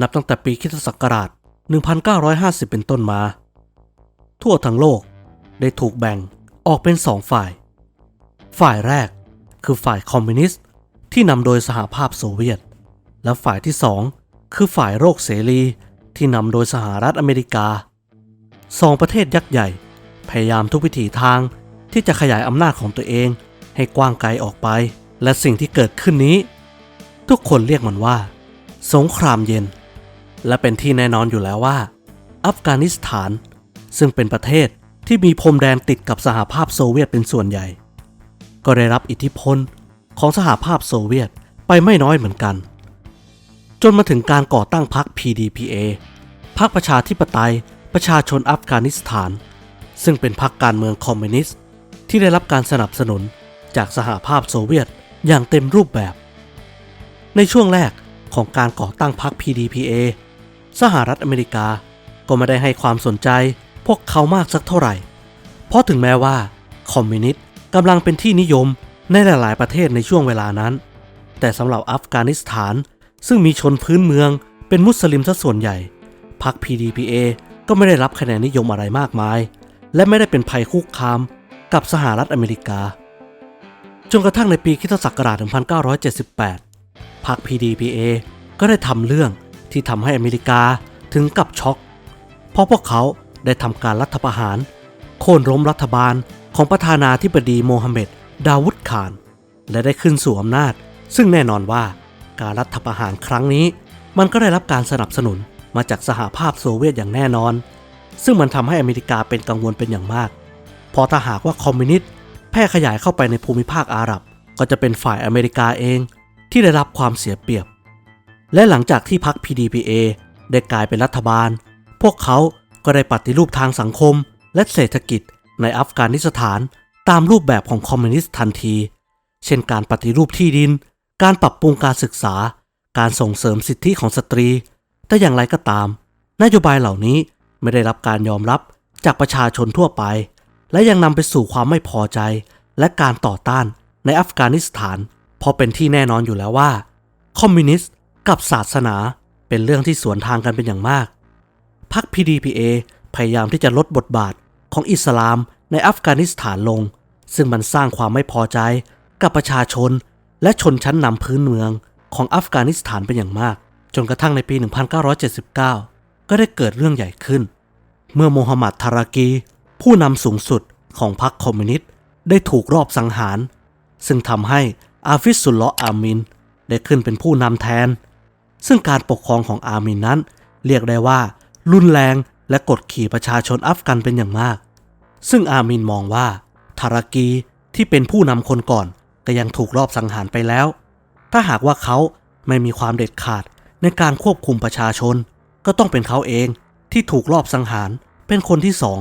นับตั้งแต่ปีคิสตศักราช1950 เป็นต้นมา ทั่วทั้งโลกได้ถูกแบ่งออกเป็นสองฝ่าย ฝ่ายแรกคือฝ่ายคอมมิวนิสต์ที่นำโดยสหภาพโซเวียต และฝ่ายที่สองคือฝ่ายโรคเสรีที่นำโดยสหรัฐอเมริกาสองประเทศยักษ์ใหญ่ พยายามทุกวิถีทางที่จะขยายอำนาจของตัวเองให้กว้างไกลออกไป และสิ่งที่เกิดขึ้นนี้ ทุกคนเรียกมันว่า สงครามเย็น และเป็นที่แน่นอนอยู่แล้วว่า อัฟกานิสถาน ซึ่งเป็นประเทศที่มีพรมแดนติดกับสหภาพโซเวียตเป็นส่วนใหญ่ ก็ได้รับอิทธิพลของสหภาพโซเวียตไปไม่น้อยเหมือนกัน จนมาถึงการก่อตั้งพรรค PDPA พรรคประชาธิปไตย ประชาชนอัฟกานิสถาน ซึ่งเป็นพรรคการเมืองคอมมิวนิสต์ที่ได้รับการสนับสนุนจากสหภาพโซเวียตอย่างเต็มรูปแบบ ในช่วงแรกของการก่อตั้งพรรค PDPA สหรัฐอเมริกาก็ไม่ได้ให้ความสนใจพวกเขามากสักเท่าไหร่ เพราะถึงแม้ว่าคอมมิวนิสต์กำลังเป็นที่นิยมในหลาย ๆ ประเทศในช่วงเวลานั้น แต่สำหรับอัฟกานิสถาน ซึ่งมีชนพื้นเมืองเป็นมุสลิมซะส่วนใหญ่ พรรค PDPA ก็ไม่ได้รับคะแนนนิยมอะไรมากมาย และไม่ได้เป็นภัยคุกคามกับสหรัฐอเมริกา จนกระทั่งในปีคศ1978 พรรค PDPA ก็ได้ทำเรื่อง ที่ทำให้อเมริกาถึงกับช็อก เพราะพวกเขาได้ทำการรัฐประหาร โค่นล้มรัฐบาลของประธานาธิบดีโมฮัมเหม็ดดาวุฒขาน และได้ขึ้นสู่อำนาจ ซึ่งแน่นอนว่าการรัฐประหารครั้งนี้ มันก็ได้รับการสนับสนุนมาจากสหภาพโซเวียตอย่างแน่นอน ซึ่งมันทำให้อเมริกาเป็นกังวลเป็นอย่างมากเพราะถ้าหากว่าคอมมิวนิสต์แพร่ขยายเข้าไปในภูมิภาคอาหรับ ก็จะเป็นฝ่ายอเมริกาเองที่ได้รับความเสียเปรียบ และหลังจากที่พรรค PDPA ได้กลายเป็นรัฐบาล พวกเขาก็ได้ปฏิรูปทางสังคมและเศรษฐกิจในอัฟกานิสถานตามรูปแบบของคอมมิวนิสต์ทันที เช่นการปฏิรูปที่ดิน การปรับปรุงการศึกษา การส่งเสริมสิทธิของสตรี แต่อย่างไรก็ตาม นโยบายเหล่านี้ไม่ได้รับการยอมรับจากประชาชนทั่วไป และยังนำไปสู่ความไม่พอใจ และการต่อต้านในอัฟกานิสถาน เพราะเป็นที่แน่นอนอยู่แล้วว่า คอมมิวนิสต์ กับศาสนาเป็นเรื่องที่สวนทางกันเป็นอย่างมาก พรรค PDPA พยายามที่จะลดบทบาทของอิสลามในอัฟกานิสถานลง ซึ่งมันสร้างความไม่พอใจกับประชาชน และชนชั้นนำพื้นเมืองของอัฟกานิสถานเป็นอย่างมาก จนกระทั่งในปี 1979 ก็ได้เกิดเรื่องใหญ่ขึ้น เมื่อโมฮัมหมัดทารากี ผู้นำสูงสุดของพรรคคอมมิวนิสต์ได้ถูกรอบสังหาร ซึ่งทำให้อาฟิสุลลาะห์อามิน ได้ขึ้นเป็นผู้นำแทน ซึ่งการปกครองของอามินนั้น เรียกได้ว่า รุนแรงและกดขี่ประชาชนอัฟกันเป็นอย่างมาก ซึ่งอามินมองว่าทารากีที่เป็นผู้นำคนก่อนก็ยังถูกรอบสังหารไปแล้ว ถ้าหากว่าเขาไม่มีความเด็ดขาดในการควบคุมประชาชน ก็ต้องเป็นเขาเองที่ถูกรอบสังหารเป็นคนที่สอง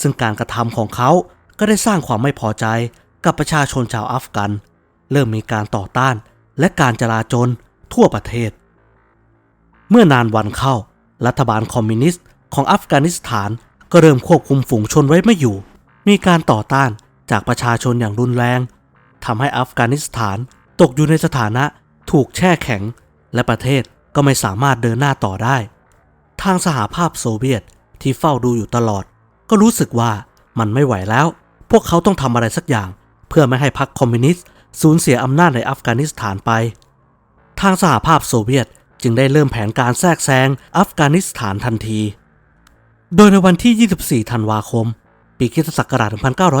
ซึ่งการกระทำของเขาก็ได้สร้างความไม่พอใจกับประชาชนชาวอัฟกัน เริ่มมีการต่อต้านและการจลาจลทั่วประเทศ เมื่อนานวันเข้า รัฐบาลคอมมิวนิสต์ของอัฟกานิสถานก็เริ่มควบคุมฝูงชนไว้ไม่อยู่ มีการต่อต้านจากประชาชนอย่างรุนแรงทำให้อัฟกานิสถานตกอยู่ในสถานะถูกแช่แข็ง และประเทศก็ไม่สามารถเดินหน้าต่อได้ ทางสหภาพโซเวียตที่เฝ้าดูอยู่ตลอด ก็รู้สึกว่ามันไม่ไหวแล้ว พวกเขาต้องทำอะไรสักอย่าง เพื่อไม่ให้พรรคคอมมิวนิสต์สูญเสียอำนาจในอัฟกานิสถานไป ทางสหภาพโซเวียต จึงได้เริ่มแผนการแทรกแซงอัฟกานิสถานทันที โดยในวันที่ 24 ธันวาคม ปีคศ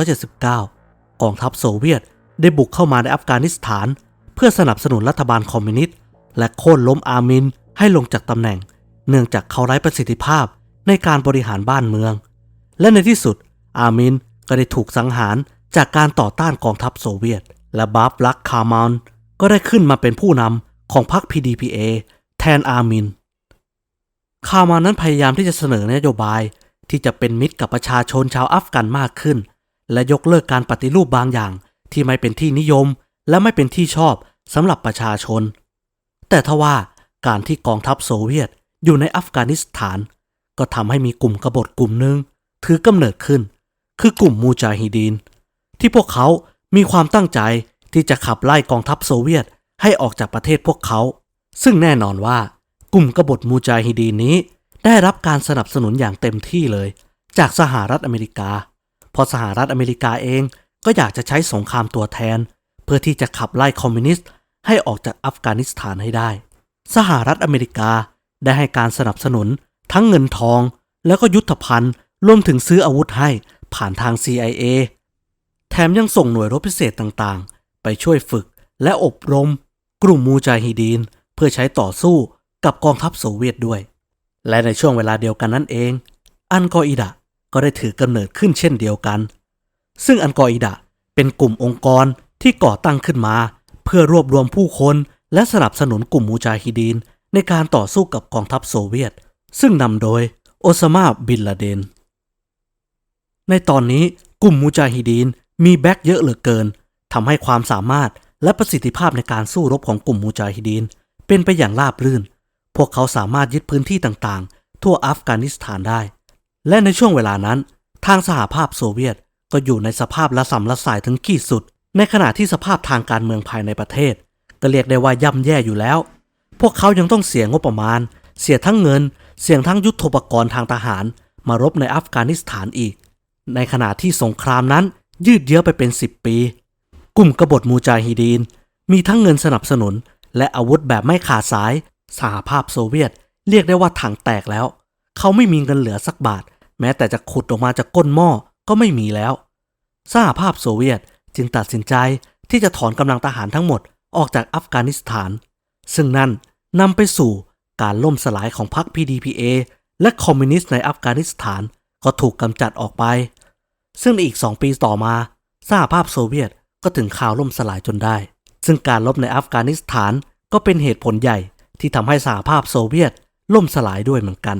1979 กองทัพโซเวียตได้บุกเข้ามาในอัฟกานิสถาน เพื่อสนับสนุนรัฐบาลคอมมิวนิสต์และโค่นล้มอามินให้ลงจากตำแหน่ง เนื่องจากเขาไร้ประสิทธิภาพในการบริหารบ้านเมือง และในที่สุด อามินก็ได้ถูกสังหารจากการต่อต้านกองทัพโซเวียต และบาฟลักคาร์มานก็ได้ขึ้นมาเป็นผู้นำของพรรค PDPA แทนอามิน คามานั้นพยายามที่จะเสนอนโยบายที่จะเป็นมิตรกับประชาชนชาวอัฟกันมากขึ้น และยกเลิกการปฏิรูปบางอย่างที่ไม่เป็นที่นิยม และไม่เป็นที่ชอบสำหรับประชาชน แต่ทว่าการที่กองทัพโซเวียตอยู่ในอัฟกานิสถาน ก็ทำให้มีกลุ่มกบฏกลุ่มหนึ่งถือกำเนิดขึ้น คือกลุ่มมูจาฮิดีน ที่พวกเขามีความตั้งใจที่จะขับไล่กองทัพโซเวียตให้ออกจากประเทศพวกเขา ซึ่งแน่นอนว่ากลุ่มกบฏมูจาฮิดีนนี้ ได้รับการสนับสนุนอย่างเต็มที่เลย จากสหรัฐอเมริกาเพราะสหรัฐอเมริกาเองก็อยากจะใช้สงครามตัวแทน เพื่อที่จะขับไล่คอมมิวนิสต์ให้ออกจากอัฟกานิสถานให้ได้ สหรัฐอเมริกาได้ให้การสนับสนุน ทั้งเงินทอง แล้วก็ยุทธภัณฑ์รวมถึงซื้ออาวุธให้ผ่านทาง CIA แถมยังส่งหน่วยรบพิเศษต่างๆ ไปช่วยฝึกและอบรม กลุ่มมูจาฮิดีน เพื่อใช้ต่อสู้กับกองทัพโซเวียตด้วย และในช่วงเวลาเดียวกันนั่นเอง อันกออิดะก็ได้ถือกำเนิดขึ้นเช่นเดียวกัน ซึ่งอันกออิดะเป็นกลุ่มองค์กรที่ก่อตั้งขึ้นมา เพื่อรวบรวมผู้คนและสนับสนุนกลุ่มมูจาฮิดีนในการต่อสู้กับกองทัพโซเวียต ซึ่งนำโดยโอซามาบินลาเดน ในตอนนี้กลุ่มมูจาฮิดีนมีแบ็กเยอะเหลือเกินทำให้ความสามารถและประสิทธิภาพในการสู้รบของกลุ่มมูจาฮิดีน เป็นไปอย่างราบรื่น พวกเขาสามารถยึดพื้นที่ต่างๆ ทั่วอัฟกานิสถานได้ และในช่วงเวลานั้น ทางสหภาพโซเวียตก็อยู่ในสภาพละสำละสายถึงขีดสุด ในขณะที่สภาพทางการเมืองภายในประเทศ ก็เรียกได้ว่าย่ำแย่อยู่แล้ว พวกเขายังต้องเสียงบประมาณ เสียทั้งเงิน เสียทั้งยุทโธปกรณ์ทางทหาร มารบในอัฟกานิสถานอีก ในขณะที่สงครามนั้นยืดเยื้อไปเป็น 10 ปี กลุ่มกบฏมูจาฮิดีน มีทั้งเงินสนับสนุน และอาวุธแบบไม่ขาดสาย สหภาพโซเวียต เรียกได้ว่าถังแตกแล้ว เขาไม่มีเงินเหลือสักบาท แม้แต่จะขุดออกมาจากก้นหม้อก็ไม่มีแล้ว สหภาพโซเวียตจึงตัดสินใจที่จะถอนกำลังทหารทั้งหมดออกจากอัฟกานิสถาน ซึ่งนั่นนำไปสู่การล่มสลายของพรรค PDPA และคอมมิวนิสต์ในอัฟกานิสถานก็ถูกกำจัดออกไป ซึ่งในอีกสองปีต่อมาสหภาพโซเวียตก็ถึงข่าวล่มสลายจนได้ ซึ่งการลบในอัฟกานิสถานก็เป็นเหตุผลใหญ่ที่ทำให้สหภาพโซเวียตล่มสลายด้วยเหมือนกัน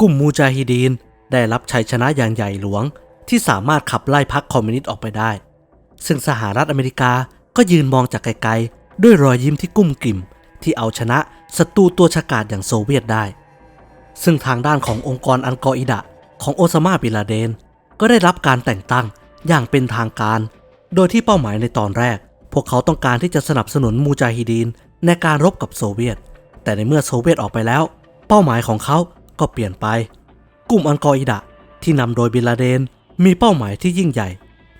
กลุ่มมูจาฮิดีนได้รับชัยชนะอย่างใหญ่หลวง ที่สามารถขับไล่พรรคคอมมิวนิสต์ออกไปได้ ซึ่งสหรัฐอเมริกาก็ยืนมองจากไกลๆ ด้วยรอยยิ้มที่กุ้มกิ่ม ที่เอาชนะศัตรูตัวฉกาจอย่างโซเวียตได้ ซึ่งทางด้านขององค์กรอันกออิดะ ของโอซามาบิลาเดน ก็ได้รับการแต่งตั้งอย่างเป็นทางการ โดยที่เป้าหมายในตอนแรก พวกเขาต้องการที่จะสนับสนุนมูจาฮิดีนในการรบกับโซเวียต แต่ในเมื่อโซเวียตออกไปแล้ว เป้าหมายของเขาก็เปลี่ยนไป กลุ่มอันกออิดะที่นำโดยบิลาเดนมีเป้าหมายที่ยิ่งใหญ่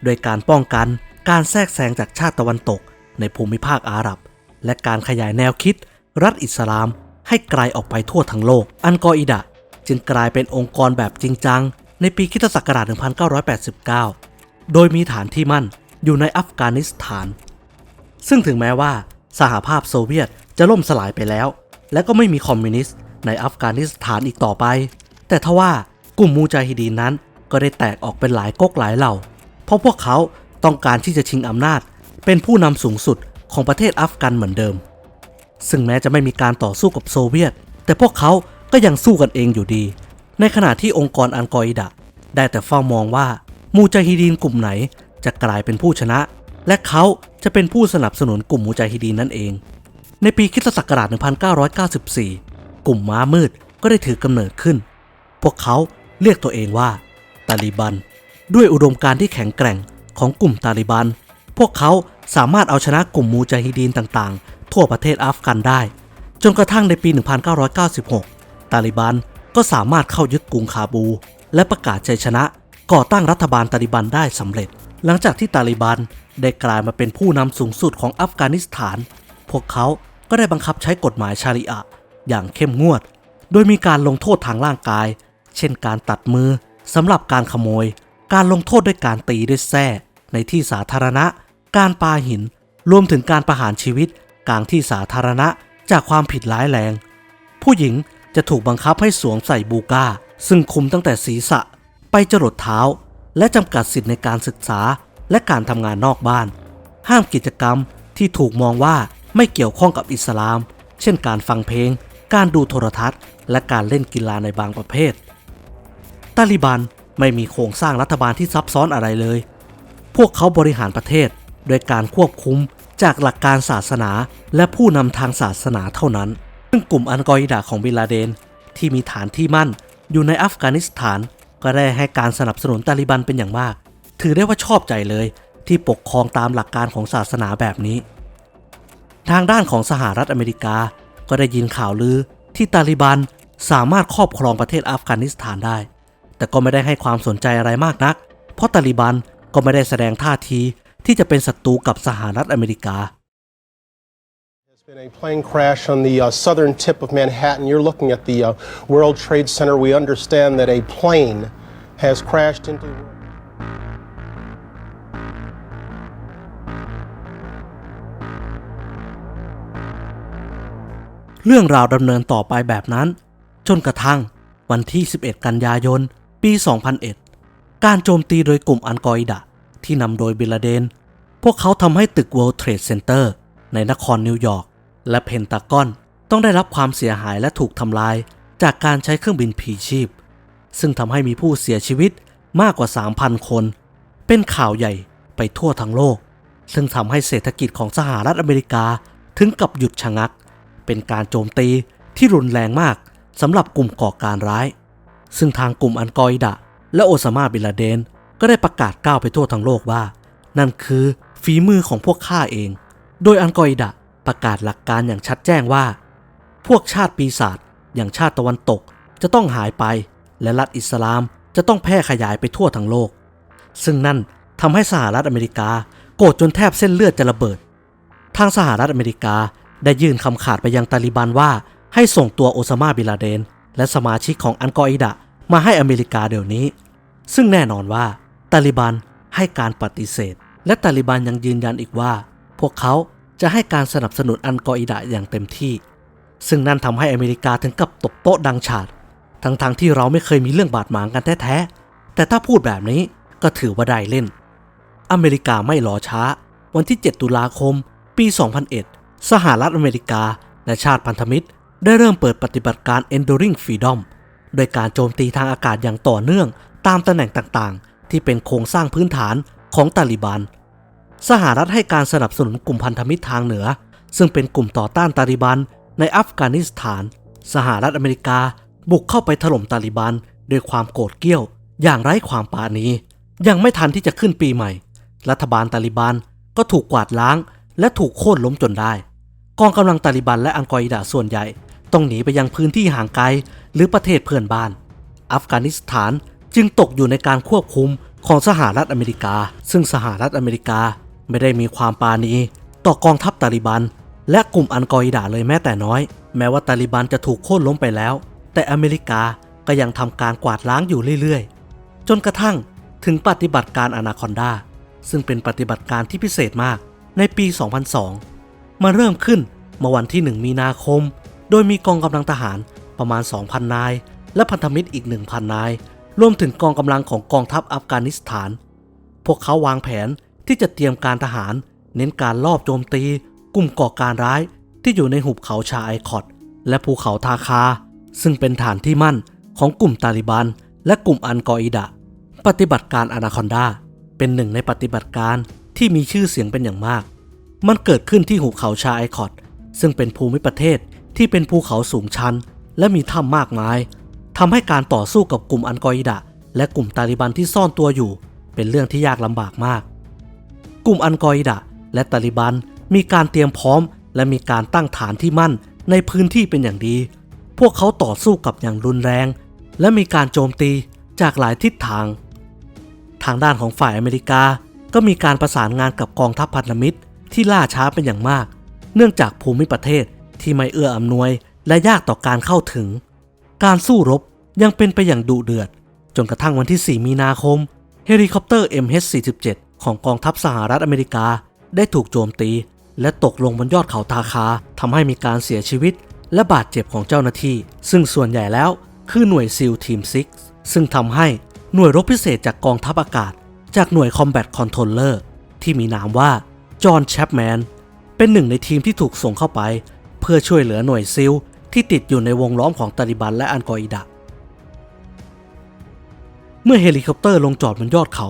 โดยการป้องกันการแทรกแซงจากชาติตะวันตก ในภูมิภาคอาหรับ และการขยายแนวคิด รัฐอิสลาม ให้ไกลออกไปทั่วทั้งโลก อันกออิดะ จึงกลายเป็นองค์กรแบบจริงจัง ในปีคริสตศักราช 1989 โดยมีฐานที่มั่นอยู่ในอัฟกานิสถาน ซึ่งถึงแม้ว่า สหภาพโซเวียตจะล่มสลายไปแล้ว และก็ไม่มีคอมมิวนิสต์ในอัฟกานิสถานอีกต่อไป แต่ทว่ากลุ่มมูจาฮิดีนนั้นก็ได้แตกออกเป็นหลายก๊กหลายเหล่า เพราะพวกเขาต้องการที่จะชิงอำนาจ เป็นผู้นำสูงสุดของประเทศอัฟกันเหมือนเดิม ซึ่งแม้จะไม่มีการต่อสู้กับโซเวียต แต่พวกเขา ก็ยังสู้กันเองอยู่ดี ในขณะที่องค์กรอันกออิดะ ได้แต่เฝ้ามองว่ามูจาฮิดีนกลุ่มไหนจะกลายเป็นผู้ชนะ และเขาจะเป็นผู้สนับสนุนกลุ่มมูจาฮิดีนนั่นเอง ในปีคิสตศักราช 1994 กลุ่มม้ามืดก็ได้ถือกำเนิดขึ้น พวกเขาเรียกตัวเองว่าตาลิบัน ด้วยอุดมการณ์ที่แข็งแกร่งของกลุ่มตาลิบัน พวกเขาสามารถเอาชนะกลุ่มมูจาฮิดีนต่างๆ ทั่วประเทศอัฟกันได้ จนกระทั่งในปี 1996 ตาลิบันก็สามารถเข้ายึดกรุงคาบู และประกาศชัยชนะ ก่อตั้งรัฐบาลตาลิบันได้สำเร็จ หลังจากที่ตาลิบันได้กลายมาเป็นผู้นำสูงสุดของอัฟกานิสถาน พวกเขาก็ได้บังคับใช้กฎหมายชาริอะอย่างเข้มงวด โดยมีการลงโทษทางร่างกาย เช่นการตัดมือสำหรับการขโมย การลงโทษด้วยการตีด้วยแส้ในที่สาธารณะ การปาหิน รวมถึงการประหารชีวิตกลางที่สาธารณะจากความผิดร้ายแรง ผู้หญิง จะถูกบังคับให้สวมใส่บูกาซึ่งคุมตั้งแต่ศีรษะ ไปจรดเท้า และจำกัดสิทธิในการศึกษาและการทำงานนอกบ้าน ห้ามกิจกรรมที่ถูกมองว่าไม่เกี่ยวข้องกับอิสลาม เช่นการฟังเพลง การดูโทรทัศน์ และการเล่นกีฬาในบางประเภท ตาลิบันไม่มีโครงสร้างรัฐบาลที่ซับซ้อนอะไรเลย พวกเขาบริหารประเทศโดยการควบคุมจากหลักการศาสนาและผู้นำทางศาสนาเท่านั้น ซึ่งกลุ่มอันกออิดะของบินลาเดน ที่มีฐานที่มั่นอยู่ในอัฟกานิสถาน ก็ได้ให้การสนับสนุนตาลิบันเป็นอย่างมาก ถือได้ว่าชอบใจเลยที่ปกครองตามหลักการของศาสนาแบบนี้ ทางด้านของสหรัฐอเมริกาก็ได้ยินข่าวลือที่ตาลิบันสามารถครอบครองประเทศอัฟกานิสถานได้ แต่ก็ไม่ได้ให้ความสนใจอะไรมากนัก เพราะตาลิบันก็ไม่ได้แสดงท่าทีที่จะเป็นศัตรูกับสหรัฐอเมริกา been a plane crash on the uh, southern tip of Manhattan. You're looking at the uh, World Trade Center. We understand that a plane has crashed into. เรื่องราวดำเนินต่อไปแบบนั้น จนกระทั่งวันที่ 11 กันยายน ปี 2001 การโจมตีโดยกลุ่มอันกออิดะที่นำโดยบิลาเดน พวกเขาทำให้ตึก World Trade Center ในนครนิวยอร์ก และเพนตากอน ต้องได้รับความเสียหายและถูกทำลาย จากการใช้เครื่องบินผีชีพ ซึ่งทำให้มีผู้เสียชีวิตมากกว่า 3,000 คน เป็นข่าวใหญ่ไปทั่วทั้งโลก ซึ่งทำให้เศรษฐกิจของสหรัฐอเมริกาถึงกับหยุดชะงัก เป็นการโจมตีที่รุนแรงมากสำหรับกลุ่มก่อการร้าย ซึ่งทางกลุ่มอันกออิดะ และโอซามาบินลาเดน ก็ได้ประกาศก้าวไปทั่วทั้งโลกว่า นั่นคือฝีมือของพวกข้าเอง โดยอันกออิดะ ประกาศหลักการอย่างชัดแจ้งว่า พวกชาติปีศาจอย่างชาติตะวันตกจะต้องหายไป และรัฐอิสลามจะต้องแพร่ขยายไปทั่วทั้งโลก ซึ่งนั่นทำให้สหรัฐอเมริกาโกรธจนแทบเส้นเลือดจะระเบิด ทางสหรัฐอเมริกาได้ยื่นคำขาดไปยังตาลิบันว่า ให้ส่งตัวโอซามาบิลาเดน และสมาชิกของอันกออิดะมาให้อเมริกาเดี๋ยวนี้ ซึ่งแน่นอนว่าตาลิบันให้การปฏิเสธ และตาลิบันยังยืนยันอีกว่า พวกเขา จะให้การสนับสนุนอันกออิดะอย่างเต็มที่ ซึ่งนั่นทำให้อเมริกาถึงกับตบโต๊ะดังฉาดทั้งๆทที่เราไม่เคยมีเรื่องบาดหมางกันแท้ๆแต่ถ้าพูดแบบนี้ก็ถือว่าได้เล่น อเมริกาไม่รอช้า วันที่ 7 ตุลาคม ปี 2001 สหรัฐอเมริกาและชาติพันธมิตร ได้เริ่มเปิดปฏิบัติการ Enduring Freedom โดยการโจมตีทางอากาศอย่างต่อเนื่อง ตามตำแหน่งต่างๆ ที่เป็นโครงสร้างพื้นฐานของตาลิบัน สหรัฐให้การสนับสนุนกลุ่มพันธมิตรทางเหนือ ซึ่งเป็นกลุ่มต่อต้านตาลิบันในอัฟกานิสถาน สหรัฐอเมริกา บุกเข้าไปถล่มตาลิบันด้วยความโกรธเกรี้ยว อย่างไร้ความปราณียังไม่ทันที่จะขึ้นปีใหม่ รัฐบาลตาลิบันก็ถูกกวาดล้าง และถูกโค่นล้มจนได้ กองกำลังตาลิบันและอังกออิดะส่วนใหญ่ ต้องหนีไปยังพื้นที่ห่างไกล หรือประเทศเพื่อนบ้าน อัฟกานิสถานจึงตกอยู่ในการควบคุมของสหรัฐอเมริกา ซึ่งสหรัฐอเมริกา ไม่ได้มีความปราณีต่อกองทัพตาลิบัน และกลุ่มอันกออิดะเลยแม้แต่น้อย แม้ว่าตาลิบันจะถูกโค่นล้มไปแล้ว แต่อเมริกาก็ยังทำการกวาดล้างอยู่เรื่อยๆ จนกระทั่งถึงปฏิบัติการอนาคอนดาซึ่งเป็นปฏิบัติการที่พิเศษมากในปี 2002 มาเริ่มขึ้นเมื่อวันที่ 1 มีนาคม โดยมีกองกำลังทหารประมาณ 2,000 นาย และพันธมิตรอีก 1,000 นาย รวมถึงกองกำลังของกองทัพอัฟกานิสถาน พวกเขาวางแผน ที่จะเตรียมการทหาร เน้นการลอบโจมตี กลุ่มก่อการร้ายที่อยู่ในหุบเขาชาไอคอดและภูเขาทาคา ซึ่งเป็นฐานที่มั่นของกลุ่มตาลิบัน และกลุ่มอันกออิดะ ปฏิบัติการอนาคอนดา เป็นหนึ่งในปฏิบัติการที่มีชื่อเสียงเป็นอย่างมาก มันเกิดขึ้นที่หุบเขาชาไอคอดซึ่งเป็นภูมิประเทศที่เป็นภูเขาสูงชัน และมีถ้ำมากมายทำให้การต่อสู้กับกลุ่มอันกออิดะ และกลุ่มตาลิบันที่ซ่อนตัวอยู่ เป็นเรื่องที่ยากลำบากมาก กลุ่มอันกออิดะ และตาลิบันมีการเตรียมพร้อม และมีการตั้งฐานที่มั่นในพื้นที่เป็นอย่างดี พวกเขาต่อสู้กับอย่างรุนแรง และมีการโจมตีจากหลายทิศทาง ทางด้านของฝ่ายอเมริกา ก็มีการประสานงานกับกองทัพพันธมิตรที่ล่าช้าเป็นอย่างมาก เนื่องจากภูมิประเทศที่ไม่เอื้ออำนวย และยากต่อการเข้าถึง การสู้รบยังเป็นไปอย่างดุเดือด จนกระทั่งวันที่ 4 มีนาคม เฮลิคอปเตอร์ MH47 ของกองทัพสหรัฐอเมริกาได้ถูกโจมตี และตกลงบนยอดเขาทาคาทำให้มีการเสียชีวิต และบาดเจ็บของเจ้าหน้าที่ ซึ่งส่วนใหญ่แล้วคือหน่วยซิลทีม6ซึ่งทำให้หน่วยรบพิเศษจากกองทัพอากาศ จากหน่วย Combat Controller ที่มีนามว่าจอห์นแชปแมนเป็นหนึ่งในทีมที่ถูกส่งเข้าไป เพื่อช่วยเหลือหน่วยซิลที่ติดอยู่ในวงล้อมของตาลิบันและอันกออิดะ เมื่อเฮลิคอปเตอร์ลงจอดบนยอดเขา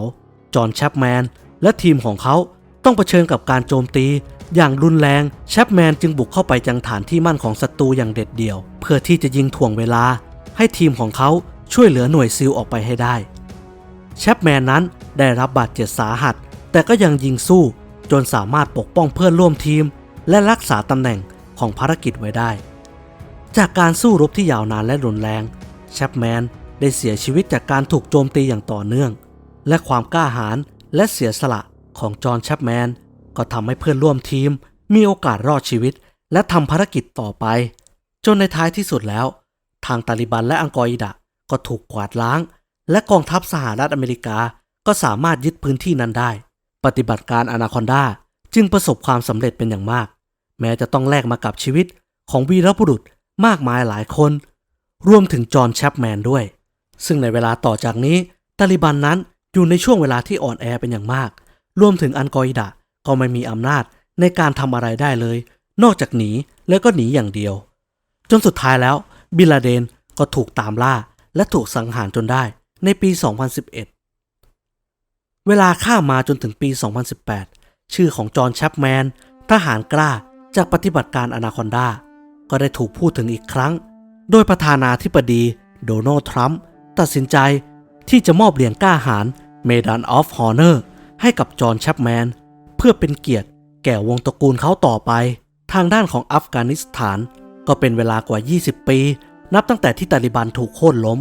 จอห์นแชปแมนและทีมของเขาต้องเผชิญกับการโจมตี อย่างรุนแรงแชปแมนจึงบุกเข้าไปยังฐานที่มั่นของศัตรูอย่างเด็ดเดี่ยว เพื่อที่จะยิงถ่วงเวลา ให้ทีมของเขาช่วยเหลือหน่วยซิลออกไปให้ได้แชปแมนนั้นได้รับบาดเจ็บสาหัส แต่ก็ยังยิงสู้จนสามารถปกป้องเพื่อนร่วมทีม และรักษาตำแหน่งของภารกิจไว้ได้ จากการสู้รบที่ยาวนานและรุนแรงแชปแมนได้เสียชีวิตจากการถูกโจมตีอย่างต่อเนื่อง และความกล้าหาญและเสียสละของจอห์นแชปแมนก็ทำให้เพื่อนร่วมทีมมีโอกาสรอดชีวิต และทำภารกิจต่อไป จนในท้ายที่สุดแล้ว ทางตาลิบันและอังกออิดะก็ถูกกวาดล้าง และกองทัพสหรัฐอเมริกาก็สามารถยึดพื้นที่นั้นได้ ปฏิบัติการอนาคอนดาจึงประสบความสำเร็จเป็นอย่างมาก แม้จะต้องแลกมากับชีวิตของวีรบุรุษมากมายหลายคน รวมถึงจอห์นแชปแมนด้วย ซึ่งในเวลาต่อจากนี้ตาลิบันนั้น อยู่ในช่วงเวลาที่อ่อนแอเป็นอย่างมาก รวมถึงอันกออิดะก็ไม่มีอำนาจในการทำอะไรได้เลย นอกจากหนีแล้วก็หนีอย่างเดียว จนสุดท้ายแล้ว บิลาเดนก็ถูกตามล่าและถูกสังหารจนได้ในปี 2011 เวลาข้ามมาจนถึงปี 2018 ชื่อของจอห์นแชปแมน ทหารกล้าจากปฏิบัติการอนาคอนดา ก็ได้ถูกพูดถึงอีกครั้ง โดยประธานาธิบดีโดนัลด์ทรัมป์ตัดสินใจ ที่จะมอบเหรียญกล้าหาญ Medal of Honor ให้กับจอห์นแชปแมน เพื่อเป็นเกียรติแก่วงตระกูลเขาต่อไป ทางด้านของอัฟกานิสถาน ก็เป็นเวลากว่า 20 ปี นับตั้งแต่ที่ตาลิบันถูกโค่นล้ม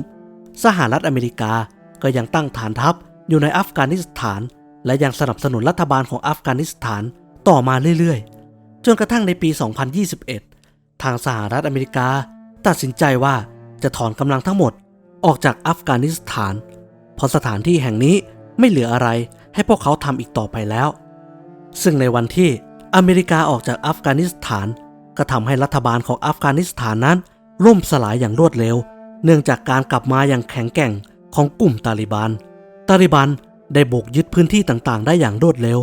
สหรัฐอเมริกาก็ยังตั้งฐานทัพอยู่ในอัฟกานิสถาน และยังสนับสนุนรัฐบาลของอัฟกานิสถานต่อมาเรื่อยๆ จนกระทั่งในปี 2021 ทางสหรัฐอเมริกา ตัดสินใจว่าจะถอนกำลังทั้งหมดออกจากอัฟกานิสถาน เพราะสถานที่แห่งนี้ไม่เหลืออะไรให้พวกเขาทำอีกต่อไปแล้ว ซึ่งในวันที่อเมริกาออกจากอัฟกานิสถาน ก็ทำให้รัฐบาลของอัฟกานิสถานนั้นล่มสลายอย่างรวดเร็ว เนื่องจากการกลับมาอย่างแข็งแกร่งของกลุ่มตาลิบัน ตาลิบันได้บุกยึดพื้นที่ต่างๆ ได้อย่างรวดเร็ว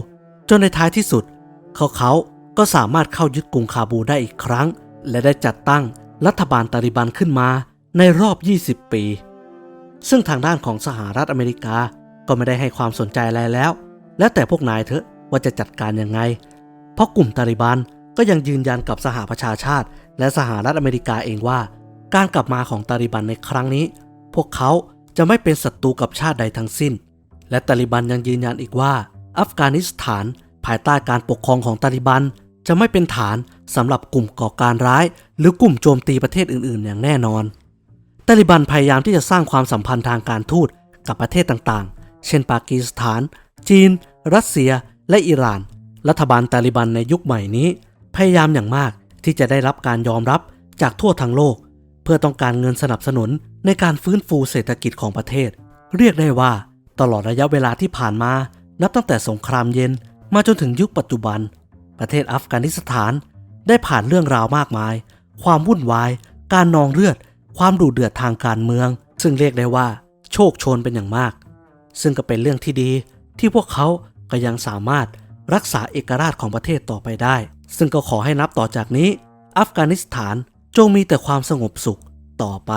จนในท้ายที่สุด เขาเขาก็สามารถเข้ายึดกรุงคาบูได้อีกครั้ง และได้จัดตั้งรัฐบาลตาลิบันขึ้นมาในรอบ 20 ปี ซึ่งทางด้านของสหรัฐอเมริกาก็ไม่ได้ให้ความสนใจอะไรแล้ว แล้วแต่พวกนายเถอะว่าจะจัดการยังไง เพราะกลุ่มตาลิบันก็ยังยืนยันกับสหประชาชาติ และสหรัฐอเมริกาเองว่า การกลับมาของตาลิบันในครั้งนี้ พวกเขาจะไม่เป็นศัตรูกับชาติใดทั้งสิ้น และตาลิบันยังยืนยันอีกว่า อัฟกานิสถาน ภายใต้การปกครองของตาลิบันจะไม่เป็นฐานสำหรับกลุ่มก่อการร้าย หรือกลุ่มโจมตีประเทศอื่น ๆ อย่างแน่นอน ตาลิบันพยายามที่จะสร้างความสัมพันธ์ทางการทูตกับประเทศต่างๆ เช่นปากีสถาน จีน รัสเซีย และอิหร่าน รัฐบาลตาลิบันในยุคใหม่นี้ พยายามอย่างมากที่จะได้รับการยอมรับจากทั่วทั้งโลก เพื่อต้องการเงินสนับสนุนในการฟื้นฟูเศรษฐกิจของประเทศ เรียกได้ว่า ตลอดระยะเวลาที่ผ่านมา นับตั้งแต่สงครามเย็นมาจนถึงยุคปัจจุบัน ประเทศอัฟกานิสถาน ได้ผ่านเรื่องราวมากมาย ความวุ่นวาย การนองเลือด ความดุเดือดทางการเมือง ซึ่งเรียกได้ว่า โชคโชนเป็นอย่างมาก ซึ่งก็เป็นเรื่องที่ดีที่พวกเขาก็ยังสามารถรักษาเอกราชของประเทศต่อไปได้ ซึ่งก็ขอให้นับต่อจากนี้ อัฟกานิสถานจงมีแต่ความสงบสุขต่อไป